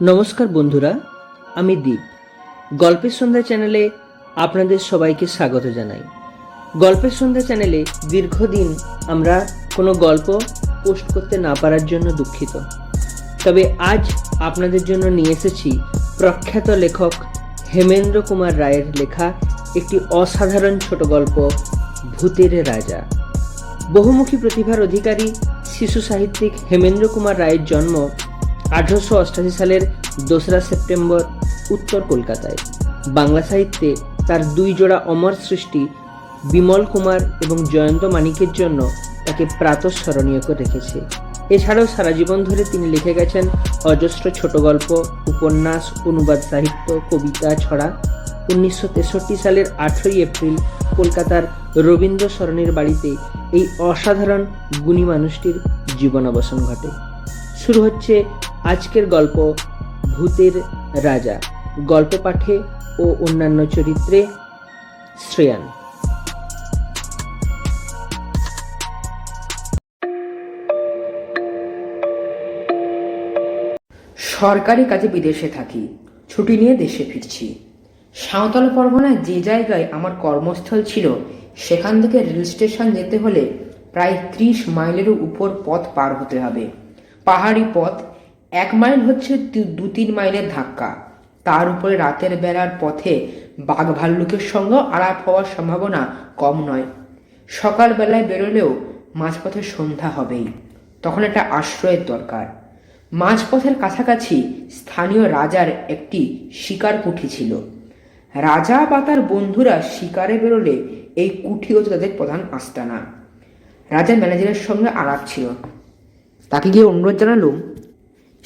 নমস্কার বন্ধুরা, আমি দীপ। গল্পের সন্ধ্যা চ্যানেলে আপনাদের সবাইকে স্বাগত জানাই। গল্পের সন্ধ্যা চ্যানেলে দীর্ঘদিন আমরা কোনো গল্প পোস্ট করতে না পারার জন্য দুঃখিত। তবে আজ আপনাদের জন্য নিয়ে এসেছি প্রখ্যাত লেখক হেমেন্দ্র কুমার রায়ের লেখা একটি অসাধারণ ছোট গল্প, ভূতের রাজা। বহুমুখী প্রতিভার অধিকারী শিশু সাহিত্যিক হেমেন্দ্র কুমার রায়ের জন্ম আঠারোশো অষ্টাশি সালের দোসরা সেপ্টেম্বর উত্তর কলকাতায়। বাংলা সাহিত্যে তার দুই জোড়া অমর সৃষ্টি বিমল কুমার এবং জয়ন্ত মানিকের জন্য তাকে প্রাতঃস্মরণীয় করে রেখেছে। এছাড়াও সারা জীবন ধরে তিনি লিখে গেছেন অজস্র ছোট গল্প, উপন্যাস, অনুবাদ, সাহিত্য, কবিতা ছড়া। উনিশশো তেষট্টি সালের আঠেরোই এপ্রিল কলকাতার রবীন্দ্র সরণির বাড়িতে এই অসাধারণ গুণী মানুষটির জীবনাবসান ঘটে। শুরু হচ্ছে আজকের গল্প ভূতের রাজা, গল্প পাঠে ও অন্যান্য চরিত্রে শ্রেয়ান। সরকারি কাজে বিদেশে থাকি, ছুটি নিয়ে দেশে ফিরছি। সাঁওতাল পরগনায় যে জায়গায় আমার কর্মস্থল ছিল, সেখান থেকে রেল স্টেশন যেতে হলে প্রায় ত্রিশ মাইলেরও উপর পথ পার হতে হবে। পাহাড়ি পথ এক মাইল হচ্ছে দু- তিন মাইলের ধাক্কা। তার উপরে রাতের বেলার পথে বাঘ ভাল্লুকের সঙ্গেও আলাপ হওয়ার সম্ভাবনা কম নয়। সকালবেলায় বেরোলেও মাঝপথে সন্ধ্যা হবেই। তখন একটা আশ্রয়ের দরকার। মাঝপথের কাছাকাছি স্থানীয় রাজার একটি শিকার কুঠি ছিল। রাজা বা তার বন্ধুরা শিকারে বেরোলে এই কুঠি হতো তাদের প্রধান আস্তানা। রাজা ম্যানেজারের সঙ্গে আলাপ ছিল। তাকে গিয়ে অনুরোধ জানালুম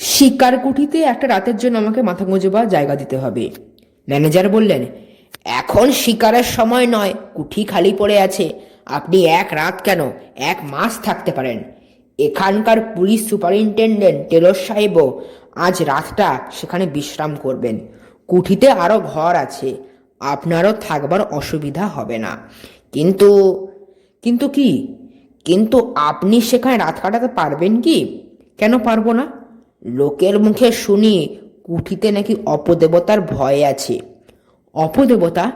শিকার কুঠিতে একটা রাতের জন্য আমাকে মাথা গুঁজবার জায়গা দিতে হবে। ম্যানেজার বললেন, এখন শিকারের সময় নয়, কুঠি খালি পড়ে আছে। আপনি এক রাত কেন? এক মাস থাকতে পারেন। এখানকার পুলিশ সুপারিনটেন্ডেন্ট টেলর সাহেবও আজ রাতটা সেখানে বিশ্রাম করবেন। কুঠিতে আরও ঘর আছে। আপনারও থাকবার অসুবিধা হবে না। কিন্তু কিন্তু কি? কিন্তু আপনি সেখানে রাত কাটাতে পারবেন কি? কেন পারব না? লোকের মুখে শুনি কুঠিতে নাকি অপদেবতার ভয় আছে। অপদেবতা?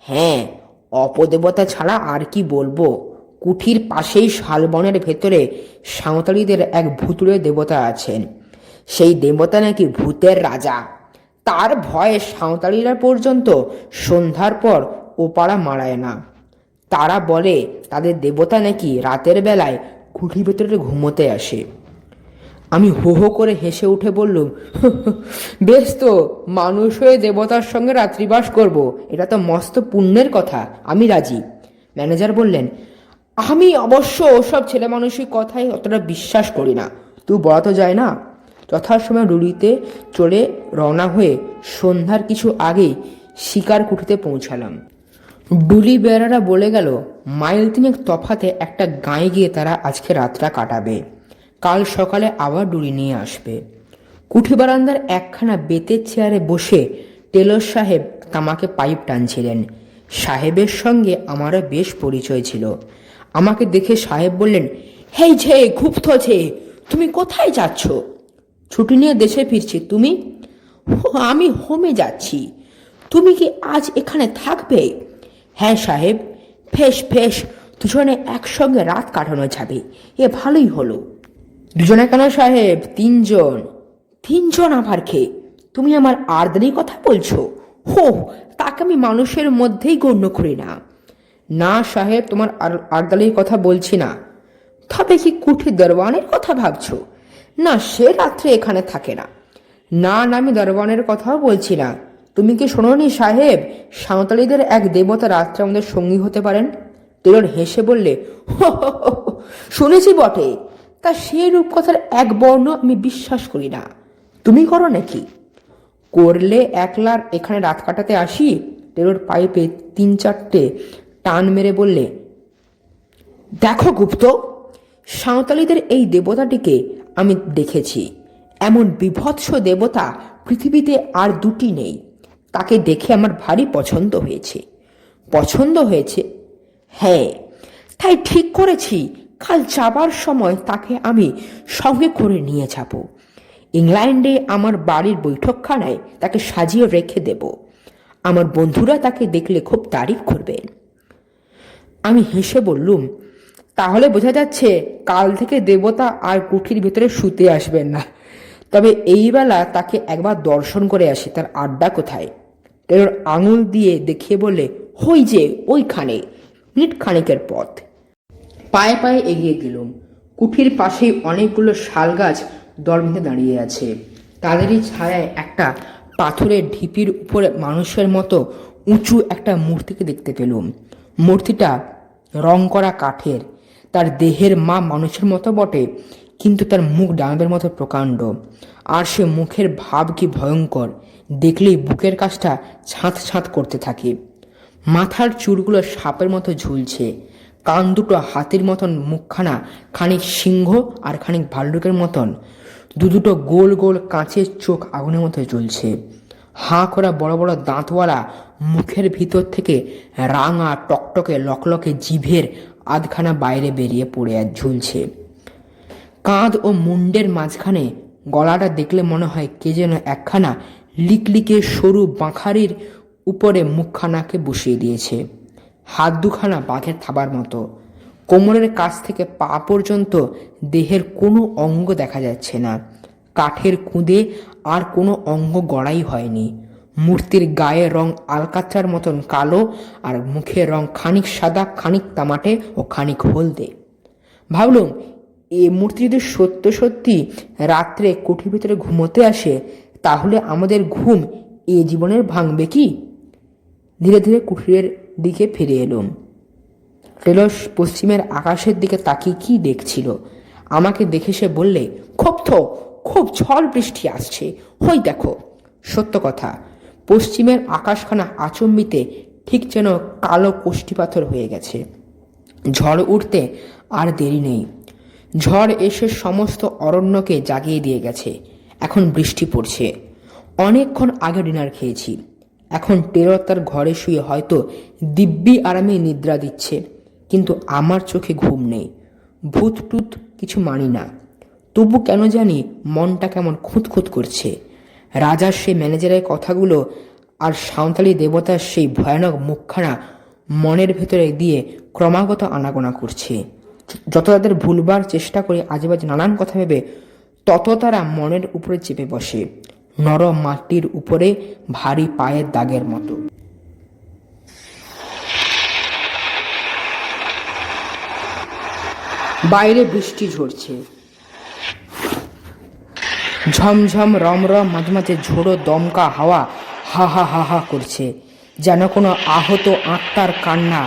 হ্যাঁ অপদেবতা ছাড়া আর কি বলব? কুঠির পাশেই শালবনের ভেতরে সাঁওতালিদের এক ভুতুড়ে দেবতা আছেন। সেই দেবতা নাকি ভূতের রাজা। তার ভয়ে সাঁওতালিরা পর্যন্ত সন্ধ্যার পর ওপাড়া মারায় না। তারা বলে, তাদের দেবতা নাকি রাতের বেলায় কুঠির ভেতরে ঘুমোতে আসে। আমি হো হো করে হেসে উঠে বললুম বেশ তো, মানুষ হয়ে দেবতার সঙ্গে রাত্রিবাস করব, এটা তো মস্ত পুণ্যের কথা, আমি রাজি। ম্যানেজার বললেন, আমি অবশ্য ওসব ছেলে মানুষের কথাই অতটা বিশ্বাস করি না তুই বলা তো যায় না? যথাসময় রুলিতে চড়ে রওনা হয়ে সন্ধ্যার কিছু আগে শিকার কুঠিতে পৌঁছালাম। ডুলি বেড়ারা বলে গেল, মাইল তিনেক তফাতে একটা গাঁয়ে গিয়ে তারা আজকে রাতটা কাটাবে। কাল সকালে আবার ডুলি নিয়ে আসবে। কুঠি বারান্দার একখানা বেতের চেয়ারে বসে টেলর সাহেব তামাকে পাইপ টানছিলেন। সাহেবের সঙ্গে আমারও বেশ পরিচয় ছিল। আমাকে দেখে সাহেব বললেন হেই ঝে গুপ্ত ঝে তুমি কোথায় যাচ্ছ? ছুটি নিয়ে দেশে ফিরছি তুমি? "ও, আমি হোমে যাচ্ছি। তুমি কি আজ এখানে থাকবে? হ্যাঁ সাহেব ফেস ফেস দুজনে একসঙ্গে রাত কাটানো যাবে। এ ভালোই হলো। দুজনে কেন সাহেব? তিনজন। তিনজন আবার খেয়ে তুমি আমার আর্দানির কথা বলছো? হো তাকে আমি মানুষের মধ্যেই গণ্য করি না। না সাহেব তোমার আর্দালির কথা বলছি না। তবে কি কুঠি দরওয়ানের কথা ভাবছ? না সে রাত্রে এখানে থাকে না। না না আমি দরবানের কথাও বলছি না। তুমি কি শোনোনি সাহেব? সাঁওতালিদের এক দেবতা রাত্রে আমাদের সঙ্গী হতে পারেন? টেলর হেসে বললে "হো, হো, হো, হো, শুনেছি বটে। তা সে রূপকথার এক বর্ণ আমি বিশ্বাস করি না। তুমি করো নাকি? করলে একলার এখানে রাত কাটাতে আসি? টেরোর পাইপে তিন চারটে টান মেরে বললে, দেখো গুপ্ত, সাঁওতালিদের এই দেবতাটিকে আমি দেখেছি। এমন বিভৎস দেবতা পৃথিবীতে আর দুটি নেই। তাকে দেখে আমার ভারী পছন্দ হয়েছে। পছন্দ হয়েছে? হ্যাঁ তাই ঠিক করেছি। কাল যাবার সময় তাকে আমি সঙ্গে করে নিয়ে যাব। ইংল্যান্ডে আমার বাড়ির বৈঠকখানায় তাকে সাজিয়ে রেখে দেব। আমার বন্ধুরা তাকে দেখলে খুব তারিফ করবেন আমি হেসে বললুম, তাহলে বোঝা যাচ্ছে কাল থেকে দেবতা আর কুঠির ভিতরে শুতে আসবেন না। তবে এই বেলা তাকে একবার দর্শন করে আসি, তার আড্ডা কোথায়? টেলর আঙুল দিয়ে দেখিয়ে বলে হই যে, ওইখানে মিনিট খানিকের পথ। পায়ে পায়ে এগিয়ে গেলুম। কুঠির পাশেই অনেকগুলো শাল গাছ দল বেঁধে দাঁড়িয়ে আছে। তাদেরই ছায়ায় একটা পাথরের ঢিপির উপরে মানুষের মতো উঁচু একটা মূর্তিকে দেখতে পেলুম। মূর্তিটা রং করা কাঠের। তার দেহের মা মানুষের মতো বটে, কিন্তু তার মুখ ডানাদের মতো প্রকাণ্ড। আর সে মুখের ভাব কি ভয়ঙ্কর, দেখলেই বুকের কাজটা ছাঁত ছাঁত করতে থাকে। মাথার চুলগুলো সাপের মতো ঝুলছে। কান দুটো হাতির মতন, মুখখানা খানিক সিংহ আর খানিক ভাল্লুকের মতন। দু দুটো গোল গোল কাঁচের চোখ আগুনের মতো জ্বলছে। হাঁ করা বড় বড় দাঁতওয়ালা মুখের ভিতর থেকে রাঙা টকটকে লকলকে জিভের আধখানা বাইরে বেরিয়ে পড়ে আর ঝুলছে। কাঁধ ও মুন্ডের মাঝখানে গলাটা দেখলে মনে হয় কে যেন একখানা লিকলিকে সরু বাঁখারির উপরে মুখখানাকে বসিয়ে দিয়েছে। হাত দুখানা বাঘের থাবার মতো। কোমরের কাছ থেকে পা পর্যন্ত দেহের কোনো অঙ্গ দেখা যাচ্ছে না। কাঠের কুঁদে আর কোনো অঙ্গ গড়াই হয়নি। মূর্তির গায়ের রং আলকাত্রার মতন কালো আর মুখের রং খানিক সাদা, খানিক তামাটে ও খানিক হলদে। ভাবলুম, এ মূর্তি যদি সত্য সত্যি রাত্রে কুঠির ভিতরে ঘুমোতে আসে, তাহলে আমাদের ঘুম এ জীবনের ভাঙবে কি? ধীরে ধীরে কুঠিরের দিকে ফিরে এলুম। টেলস পশ্চিমের আকাশের দিকে তাকিয়ে কি দেখছিল? আমাকে দেখে সে বললে খুব তো, খুব ঝড় বৃষ্টি আসছে। হই দেখো। সত্য কথা, পশ্চিমের আকাশখানা আচম্বিতে ঠিক যেন কালো পাথর হয়ে গেছে। ঝড় উঠতে আর দেরি নেই। ঝড় এসে সমস্ত অরণ্যকে জাগিয়ে দিয়ে গেছে। এখন বৃষ্টি পড়ছে। অনেকক্ষণ আগে ডিনার খেয়েছি। এখন টেরর তার ঘরে শুয়ে হয়তো দিব্যি আরামে নিদ্রা দিচ্ছে, কিন্তু আমার চোখে ঘুম নেই। ভূত টুত কিছু মানি না। তবু কেন জানি মনটা কেমন খুঁতখুত করছে। রাজার সেই ম্যানেজারের কথাগুলো আর সাঁওতালি দেবতার সেই ভয়ানক মুখখানা মনের ভেতরে দিয়ে ক্রমাগত আনাগোনা করছে। যত তাদের ভুলবার চেষ্টা করে আজেবাজে নানান কথা ভেবে, তত তারা মনের উপরে চেপে বসে। নরম মাটির উপরে ভারী পায়ের দাগের মতো। বাইরে বৃষ্টি ঝরছে। ঝমঝম রমরম মাঝে মাঝে ঝোড়ো দমকা হাওয়া হা হা হা হা করছে, যেন কোনো আহত আত্মার কান্না।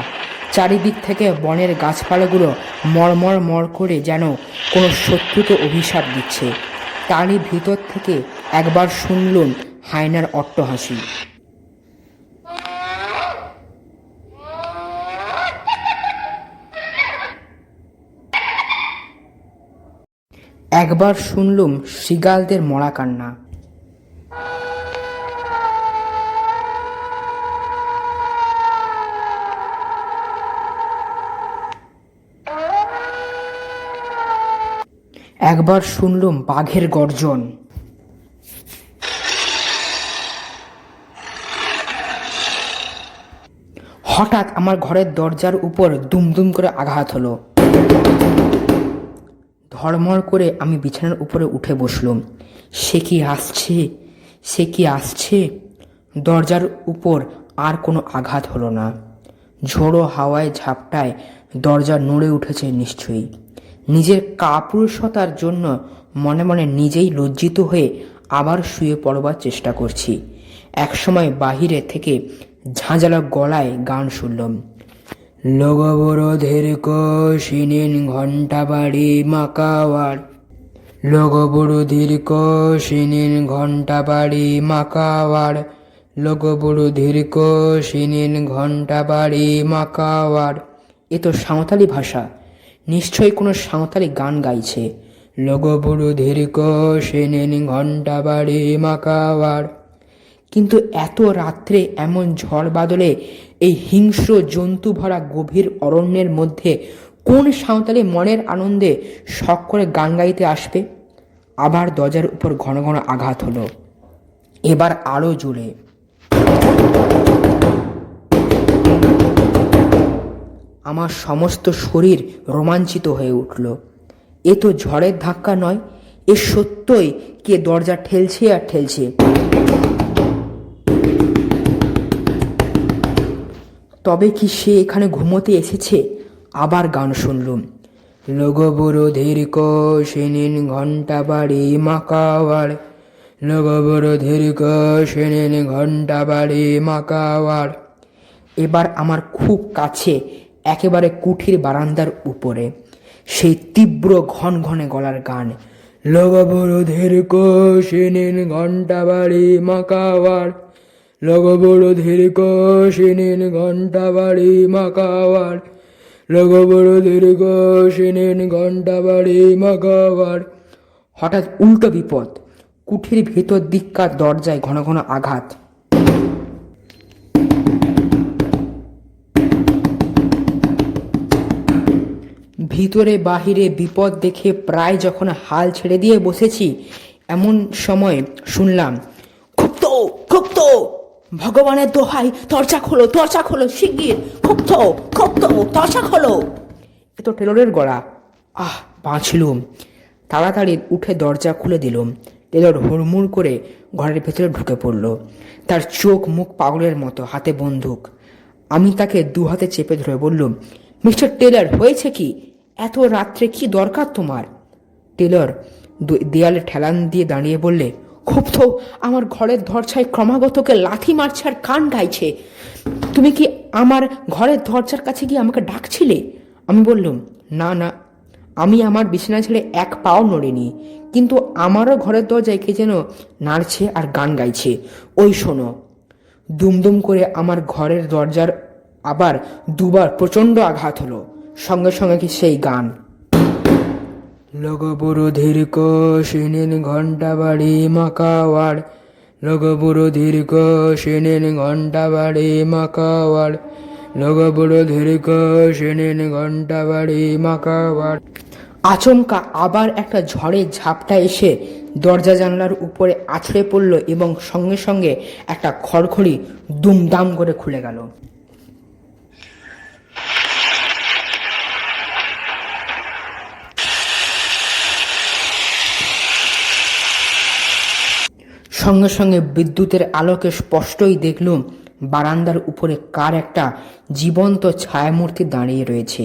চারিদিক থেকে বনের গাছপালাগুলো মরমর মর করে যেন কোনো শত্রুকে অভিশাপ দিচ্ছে। তারই ভিতর থেকে একবার শুনলুম হায়নার অট্টহাসি একবার শুনলুম শৃগালদের মরা কান্না। একবার শুনলুম বাঘের গর্জন। হঠাৎ আমার ঘরের দরজার উপর দুমদুম করে আঘাত হলো। ধড়মড় করে আমি বিছানার উপরে উঠে বসলুম। সে কি আসছে? সে কি আসছে? দরজার উপর আর কোনো আঘাত হলো না। ঝোড়ো হাওয়ায় ঝাপটায় দরজা নড়ে উঠেছে নিশ্চয়ই। নিজের কাপুরুষতার জন্য মনে মনে নিজেই লজ্জিত হয়ে আবার শুয়ে পড়বার চেষ্টা করছি। একসময় বাহিরে থেকে ঝাঁঝালো গলায় গান শুনলাম লগবরোধের কশিনীন ঘণ্টা বাড়ি মাকাওয়ার। লগবড় দীর্ঘ সিনিন ঘণ্টা বাড়ি মাকাওয়ার। লগবড় দীর্ঘ সিনিন ঘণ্টা বাড়ি মাকাওয়ার। এ তো সাঁওতালি ভাষা। নিশ্চয়ই কোনো সাঁওতালি গান গাইছে। লগবড় দীর্ঘ সিনিন ঘণ্টা বাড়ি মাকাওয়ার। কিন্তু এত রাত্রে এমন ঝড় বাদলে এই হিংস্র জন্তু ভরা গভীর অরণ্যের মধ্যে কোন সাঁওতালি মনের আনন্দে শখ করে গান গাইতে আসবে? আবার দরজার উপর ঘন ঘন আঘাত হলো। এবার আরও জোরে আমার সমস্ত শরীর রোমাঞ্চিত হয়ে উঠল। এ তো ঝড়ের ধাক্কা নয়, এ সত্যই কে দরজা ঠেলছে আর ঠেলছে? তবে কি সে এখানে ঘুমোতে এসেছে? আবার গান শুনলুম। লগবরোধের কষেনিন ঘণ্টা বাড়ি মাকাওয়ার। লগবরোধের কষেনিন ঘণ্টা বাড়ি মাকাওয়ার। এবার আমার খুব কাছে, একেবারে কুঠির বারান্দার উপরে, সেই তীব্র ঘন ঘনে গলার গান। লগবরোধের কষেনিন ঘণ্টা বাড়ি মাকাওয়ার। লগবরোধের কষেনিন ঘণ্টা বাড়ি মাকাওয়ার লগবরোধের কষেনিন ঘণ্টা বাড়ি মাকাওয়ার হঠাৎ উল্টো বিপদ, কুঠির ভেতর দিককার দরজায় ঘন ঘন আঘাত। ভিতরে বাহিরে বিপদ দেখে প্রায় যখন হাল ছেড়ে দিয়ে বসেছি, এমন সময় শুনলাম, খুব তো খুব তো! ভগবানের দোহাই, দরজা খোলো দরজা খোলো, শিগগির। খুব তো দরজা খোলো। এ তো টেলরের গড়া। আহ, বাঁচলুম। তাড়াতাড়ি উঠে দরজা খুলে দিলুম। টেলর হুড়মুড় করে ঘরের ভেতরে ঢুকে পড়ল। তার চোখ মুখ পাগলের মতো, হাতে বন্দুক। আমি তাকে দু হাতে চেপে ধরে বললুম, মিস্টার টেলর, হয়েছে কি? এত রাত্রে কি দরকার তোমার? টেলর দেয়ালে ঠেলান দিয়ে দাঁড়িয়ে বললে তো আমার ঘরের দরজায় ক্রমাগতকে লাথি মারছে আর কান গাইছে। তুমি কি আমার ঘরের দরজার কাছে গিয়ে আমাকে ডাকছিলে? আমি বললুম, না না। আমি আমার বিছানা ছেড়ে এক পাও নড়িনি। কিন্তু আমারও ঘরের দরজায় কে যেন নাড়ছে আর গান গাইছে। ওই শোনো, দুমদুম করে আমার ঘরের দরজার আবার দুবার প্রচণ্ড আঘাত হলো। সঙ্গে সঙ্গে কি সেই গান। লগবরোধের কষেনেন ঘণ্টা বাড়ি মাকাওয়ার লগবরোধের কষেনেন ঘণ্টা বাড়ি মাকাওয়ার লগবরোধের কষেনেন ঘণ্টা বাড়ি মাকাওয়ার আচমকা আবার একটা ঝড়ের ঝাপটা এসে দরজা জানলার উপরে আছড়ে পড়ল এবং সঙ্গে সঙ্গে একটা খড়খড়ি দুমদাম করে খুলে গেল। সঙ্গে সঙ্গে বিদ্যুতের আলোকে স্পষ্টই দেখলুম, বারান্দার উপরে কার একটা জীবন্ত ছায়ামূর্তি দাঁড়িয়ে রয়েছে।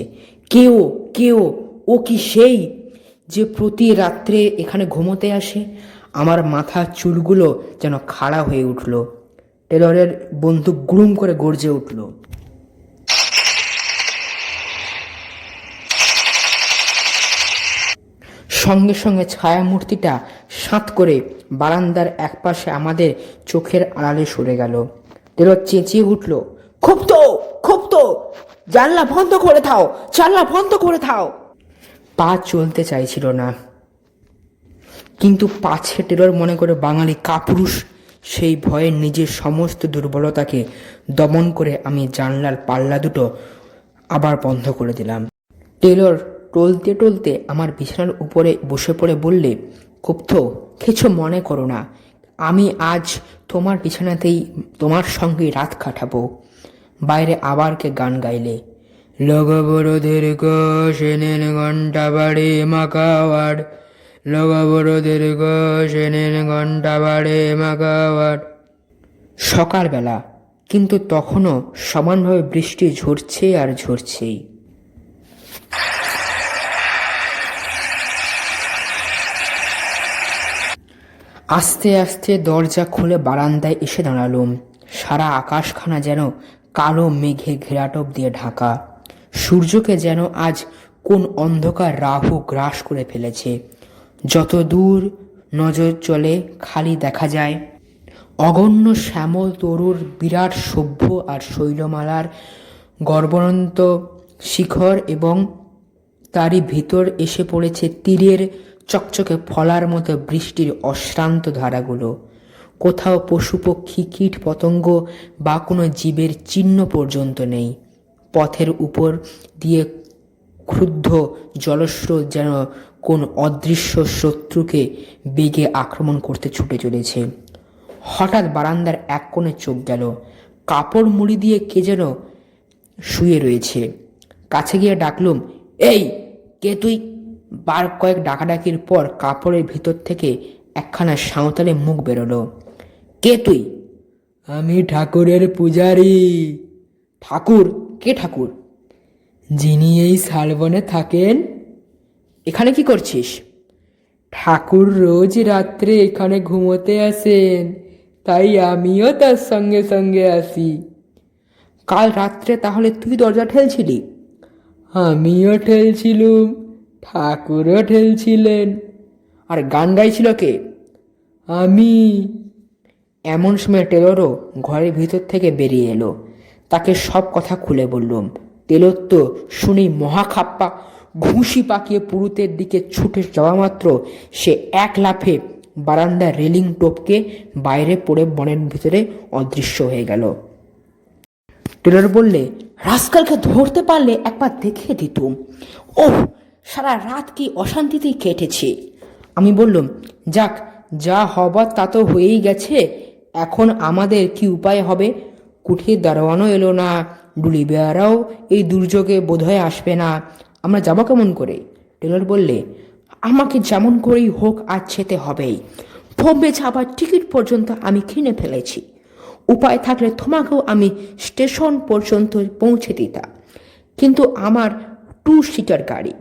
কেউ কেউ ও? কি সেই যে প্রতি রাত্রে এখানে ঘুমোতে আসে? আমার মাথা চুলগুলো যেন খাড়া হয়ে উঠল। টেলরের বন্ধু গুড়ুম করে গর্জে উঠল। সঙ্গে সঙ্গে ছায়ামূর্তিটা সাঁত করে বারান্দার একপাশে আমাদের চোখের আড়ালে সরে গেল। টেলর চেঁচিয়ে উঠল খুব তো জানলা বন্ধ করে থাও জানলা বন্ধ করে থাও পা চলতে চাইছিল না। কিন্তু পাছে টেলর মনে করে বাঙালি কাপুরুষ সেই ভয়ে নিজের সমস্ত দুর্বলতাকে দমন করে আমি জানলার পাল্লা দুটো আবার বন্ধ করে দিলাম। টেলর টলতে টলতে আমার বিছানার উপরে বসে পড়ে বললে কুপ্ত কিছু মনে করো না। আমি আজ তোমার বিছানাতেই তোমার সঙ্গে রাত কাটাবো। বাইরে আবার কে গান গাইলে, লগবরোধের কষেনেন ঘণ্টা বাড়ি মাকাওয়ার। লগবরোধের কষেনেন ঘণ্টা বাড়ি মাকাওয়ার। সকালবেলা, কিন্তু তখনও সমানভাবে বৃষ্টি ঝরছে আর ঝরছেই। আস্তে আস্তে দরজা খুলে বারান্দায় এসে দাঁড়ালুম। সারা আকাশখানা যেন কালো মেঘে ঘেরাটপ দিয়ে ঢাকা। সূর্যকে যেন আজ কোন অন্ধকার রাহু গ্রাস করে ফেলেছে। যত দূর নজর চলে খালি দেখা যায়। অগণ্য শ্যামল তরুর বিরাট সভ্য আর শৈলমালার গর্বনন্ত শিখর এবং তারই ভিতর এসে পড়েছে তীরের চকচকে ফলার মতো বৃষ্টির অশ্রান্ত ধারাগুলো। কোথাও পশু পক্ষী, কীট পতঙ্গ বা কোনো জীবের চিহ্ন পর্যন্ত নেই। পথের উপর দিয়ে ক্ষুব্ধ জলস্রোত যেন কোন অদৃশ্য শত্রুকে বেগে আক্রমণ করতে ছুটে চলেছে। হঠাৎ বারান্দার এক কোণে চোখ গেল। কাপড় মুড়ি দিয়ে কে যেন শুয়ে রয়েছে। কাছে গিয়ে ডাকলুম, এই, কে তুই? বার কয়েক ডাকাডাকির পর কাপড়ের ভিতর থেকে একখানা সাঁওতালে মুখ বেরোলো। কে তুই? আমি ঠাকুরের পূজারি। ঠাকুর? কে ঠাকুর? যিনি এই শালবনে থাকেন। এখানে কি করছিস? ঠাকুর রোজ রাত্রে এখানে ঘুমোতে আসেন, তাই আমিও তার সঙ্গে সঙ্গে আসি। কাল রাত্রে তাহলে তুই দরজা ঠেলছিলি? আমিও ঠেলছিলুম। ঠাকুরও ঠেলছিলেন। আর গান গাইছিল কে? আমি। এমন সময় টেলরও ঘরের ভিতর থেকে বেরিয়ে এলো। তাকে সব কথা খুলে বললুম। টেলর তো শুনেই মহাখাপ্পা ঘুষি পাকিয়ে পুরুতের দিকে ছুটে যাওয়া মাত্র সে এক লাফে বারান্দার রেলিং টোপকে বাইরে পড়ে বনের ভিতরে অদৃশ্য হয়ে গেল। টেলর বললে, রাস্কালকে ধরতে পারলে একবার দেখে দিতুম। ওহ সারা রাত কি অশান্তিতেই কেটেছে। আমি বললাম, যাক, যা হবার তা তো হয়েই গেছে, এখন আমাদের কি উপায় হবে? কুঠির দারোয়ানও এলো না, ডুলি বেয়ারাও এই দুর্যোগে বোধহয় আসবে না। আমরা যাব কেমন করে? টেলর বললে, আমাকে যেমন করেই হোক, আজ যেতে হবেই। বোম্বে যাবার টিকিট পর্যন্ত আমি কিনে ফেলেছি। উপায় থাকলে তোমাকেও আমি স্টেশন পর্যন্ত পৌঁছে দিতাম। কিন্তু আমার টু সিটার গাড়ি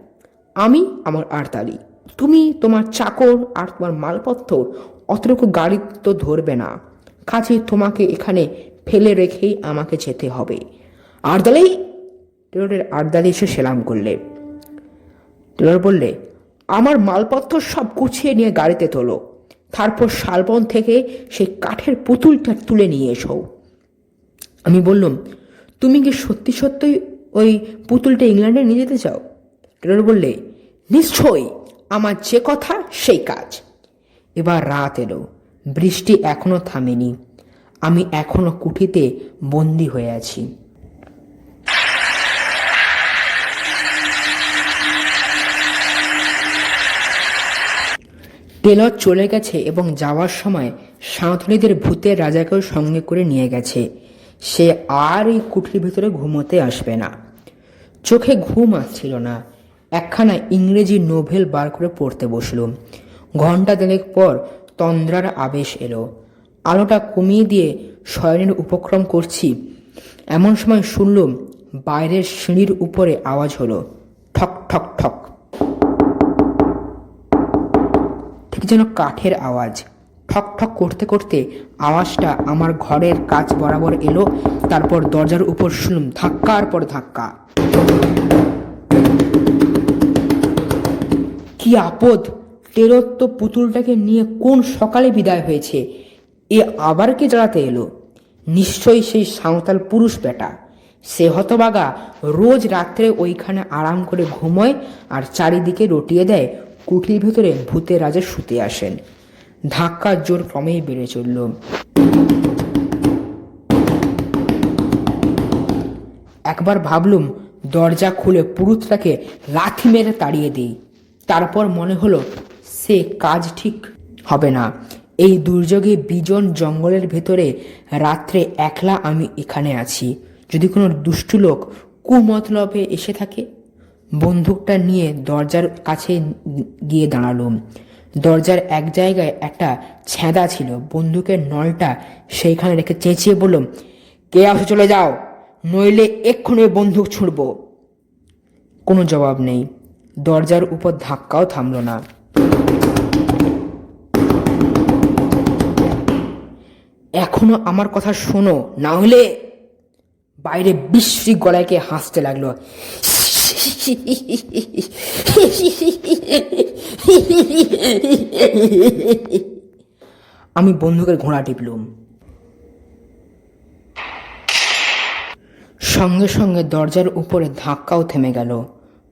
আমি আমার আড়তালি তুমি তোমার চাকর আর তোমার মালপত্র অতটুকু গাড়ি তো ধরবে না। কাজে তোমাকে এখানে ফেলে রেখেই আমাকে যেতে হবে। আড়দালেই টেলরের আড়দালি এসে সেলাম করলে। টেলর বললে, আমার মালপত্র সব গুছিয়ে নিয়ে গাড়িতে তোলো। তারপর শালবন থেকে সেই কাঠের পুতুলটা তুলে নিয়ে এসো। আমি বললাম, তুমি কি সত্যি সত্যই ওই পুতুলটা ইংল্যান্ডে নিয়ে যেতে চাও? টেলর বললে নিশ্চয়ই আমার যে কথা সেই কাজ। এবার রাত এলো, বৃষ্টি এখনও থামেনি, আমি এখনও কুঠিতে বন্দি হয়ে আছি। টেলর চলে গেছে এবং যাওয়ার সময় সাঁওতালিদের ভূতের রাজাকেও সঙ্গে করে নিয়ে গেছে। সে আর এই কুঠির ভিতরে ঘুমোতে আসবে না। চোখে ঘুম আসছিল না। একখানা ইংরেজি নোভেল বার করে পড়তে বসলুম ঘণ্টা দেড়েক পর তন্দ্রার আবেশ এলো। আলোটা কমিয়ে দিয়ে শয়নের উপক্রম করছি। এমন সময় শুনলুম বাইরের সিঁড়ির উপরে আওয়াজ হলো, ঠক ঠক ঠক। ঠিক যেন কাঠের আওয়াজ। ঠক ঠক করতে করতে আওয়াজটা আমার ঘরের কাজ বরাবর এলো, তারপর দরজার উপর শুনলাম, ধাক্কার পর ধাক্কা। কি আপদ? টেরর তো পুতুলটাকে নিয়ে কোন সকালে বিদায় হয়েছে? এ আবার কে জ্বালাতে এলো? নিশ্চয়ই সেই সাঁওতাল পুরুষ বেটা। সে হতবাগা, রোজ রাত্রে ওইখানে আরাম করে ঘুমোয় আর চারিদিকে রটিয়ে দেয়, কুঠির ভেতরে ভূতের রাজা শুতে আসেন। ধাক্কার জোর ক্রমেই বেড়ে চলল। একবার ভাবলুম, দরজা খুলে পুরুষটাকে লাথি মেরে তাড়িয়ে দিই। তারপর মনে হলো, সে কাজ ঠিক হবে না। এই দুর্যোগে বিজন জঙ্গলের ভেতরে রাত্রে একলা আমি এখানে আছি। যদি কোনো দুষ্টু লোক কুমতলবে এসে থাকে? বন্দুকটা নিয়ে দরজার কাছে গিয়ে দাঁড়ালুম। দরজার এক জায়গায় একটা ছেঁদা ছিল। বন্দুকের নলটা সেইখানে রেখে চেঁচিয়ে বললাম, কে আসে চলে যাও, নইলে এক্ষুনি বন্দুক ছুঁড়ব। কোনো জবাব নেই। দরজার উপর ধাক্কাও থামলো না। এখনও আমার কথা শোনো, না হলে বাইরে বিশ্রী গলায়কে হাসতে লাগল। আমি বন্দুকের ঘোড়া টিপলুম। সঙ্গে সঙ্গে দরজার উপরে ধাক্কাও থেমে গেল।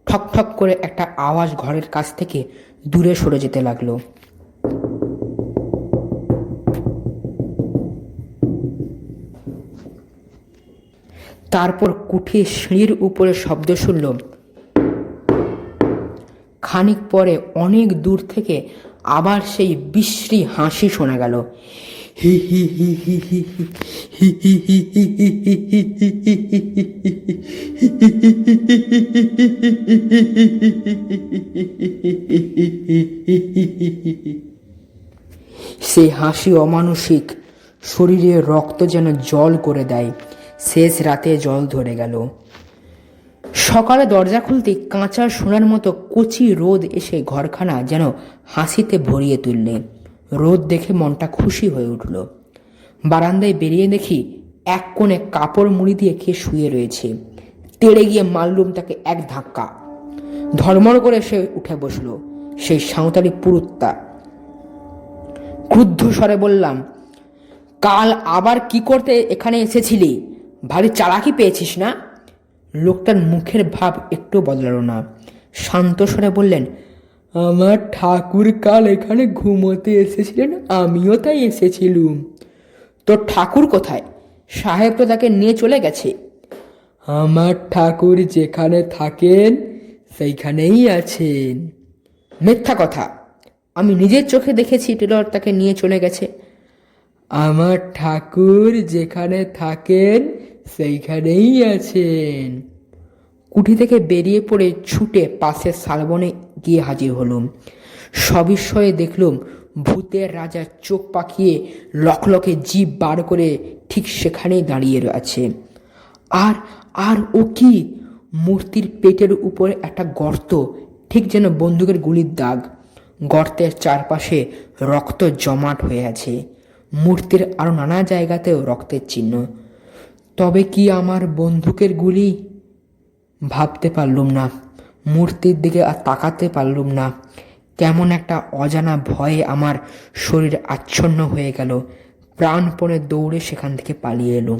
ঠক ঠক করে একটা আওয়াজ ঘরের কাছ থেকে দূরে সরে যেতে লাগল। তারপর কুঠির সিঁড়ির উপরে শব্দ শুনল। খানিক পরে অনেক দূর থেকে আবার সেই বিশ্রী হাসি শোনা গেল। হি হি হি হি হি হি সে হাসি অমানসিক শরীরে রক্ত যেন জল করে দেয় শেষ রাতে জল ধরে গেল সকালে দরজা খুলতে কাঁচা সোনার মতো কচি রোদ এসে ঘরখানা যেন হাসিতে ভরিয়ে তুললে রোদ দেখে মনটা খুশি হয়ে উঠল। বারান্দায় বেরিয়ে দেখি এক কোণে কাপড় মুড়ি দিয়ে কে শুয়ে রয়েছে। তেড়ে গিয়ে মারলুম তাকে এক ধাক্কা। ধর্মর করে সে উঠে বসল। সেই সাঁওতালি পুরুত্তা। ক্রুদ্ধ স্বরে বললাম, কাল আবার কি করতে এখানে এসেছিলি? ভারী চালাকি পেয়েছিস না? লোকটার মুখের ভাব একটু বদলালো না। শান্ত স্বরে বললেন আমার ঠাকুর কাল এখানে ঘুমোতে এসেছিলেন, আমিও তাই এসেছিলুম। তোর ঠাকুর কোথায়? সাহেব তো তাকে নিয়ে চলে গেছে। আমার ঠাকুর যেখানে থাকেন, সেইখানেই আছেন। মিথ্যা কথা। আমি নিজের চোখে দেখেছি টেলর তাকে নিয়ে চলে গেছে। আমার ঠাকুর যেখানে থাকেন, সেইখানেই আছেন। কুঠি থেকে বেরিয়ে পড়ে ছুটে পাশের শালবনে গিয়ে হাজির হলুম। সবিস্ময়ে দেখলুম ভূতের রাজা চোখ পাকিয়ে লকলকে জিভ বার করে ঠিক সেখানেই দাঁড়িয়ে আছে আর আর ও কি? মূর্তির পেটের উপরে একটা গর্ত, ঠিক যেন বন্দুকের গুলির দাগ। গর্তের চারপাশে রক্ত জমাট হয়ে আছে। মূর্তির আরও নানা জায়গাতেও রক্তের চিহ্ন। তবে কি আমার বন্দুকের গুলি? ভাবতে পারলুম না। মূর্তির দিকে আর তাকাতে পারলুম না। কেমন একটা অজানা ভয়ে আমার শরীর আচ্ছন্ন হয়ে গেল। প্রাণপণে দৌড়ে সেখান থেকে পালিয়ে এলুম।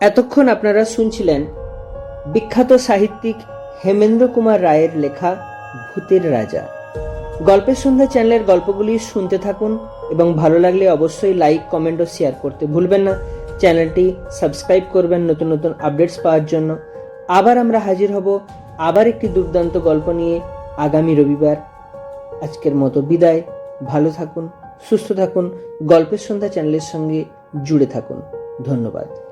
এতক্ষণ আপনারা শুনছিলেন বিখ্যাত সাহিত্যিক হেমেন্দ্র কুমার রায়ের লেখা ভূতের রাজা। গল্পের সন্ধ্যা চ্যানেলের গল্পগুলি শুনতে থাকুন এবং ভালো লাগলে অবশ্যই লাইক, কমেন্ট ও শেয়ার করতে ভুলবেন না। চ্যানেলটি সাবস্ক্রাইব করবেন নতুন নতুন আপডেটস পাওয়ার জন্য। আবার আমরা হাজির হব আবার একটি দুর্দান্ত গল্প নিয়ে আগামী রবিবার। আজকের মতো বিদায়। ভালো থাকুন, সুস্থ থাকুন, গল্পের সন্ধ্যা চ্যানেলের সঙ্গে জুড়ে থাকুন। ধন্যবাদ।